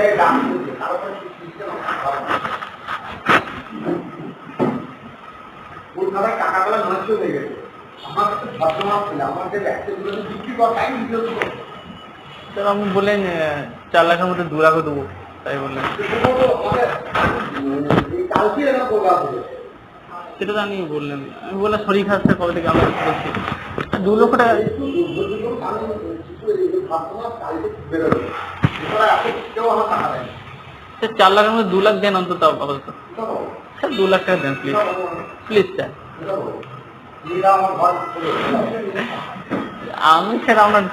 জায়গায় দাম। দিচ্ছে কারও কাছে system ভালো কলকাতায় টাকাগুলো নষ্ট হয়ে গেছে। আমার কাছে ভদ্রমাপ ছিল আমার যে বিক্রি করা টাইম দিতে স্যার আপনি বললেন চার লাখের মধ্যে দু লাখও দেবো তাই বললেন। সেটা তো আপনি বললেন। আমি বললাম শরীর খারাপ কবে থেকে আমরা বলছি দু লক্ষ টাকা স্যার চার লাখের মধ্যে দু লাখ দেন অন্তত আপাতত। স্যার দু লাখ টাকা দেন প্লিজ প্লিজ স্যার। আমি স্যার আপনার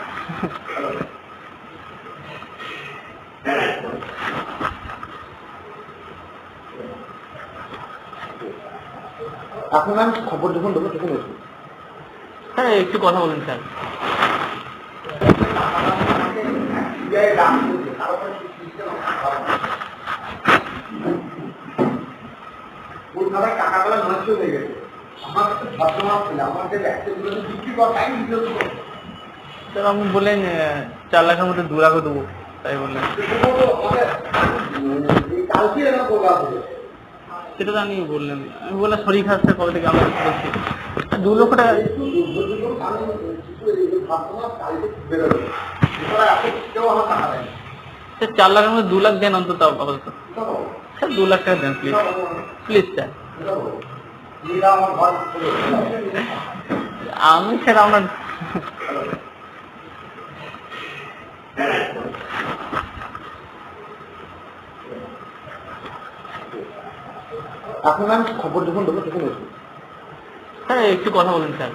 এখন আমি খবর যখন দেবো তখন স্যার একটু কথা বলুন স্যার সিবিআই দাম দিচ্ছে কারও কাছে ভালো কলকাতায় টাকাগুলো নষ্ট হয়ে গেছে। আমার কাছে ভদ্রমাপ ছিল আমার যে বিক্রি করা টাইম দিতে স্যার আপনি বললেন চার লাখের মধ্যে দু লাখও দেবো তাই বললেন। কালকে এরকম সেটা তো আপনি বললেন আমি বললাম শরীর খারাপ কবে থেকে আমরা বলছি? দু লক্ষ টাকা স্যার চার লাখের মধ্যে দু লাখ দেন অন্তত আপাতত। স্যার দু লাখ টাকা দেন প্লিজ প্লিজ স্যার। আমি স্যার আপনার এখন আমি খবর যখন দেবো তখন স্যার একটু কথা বলুন স্যার।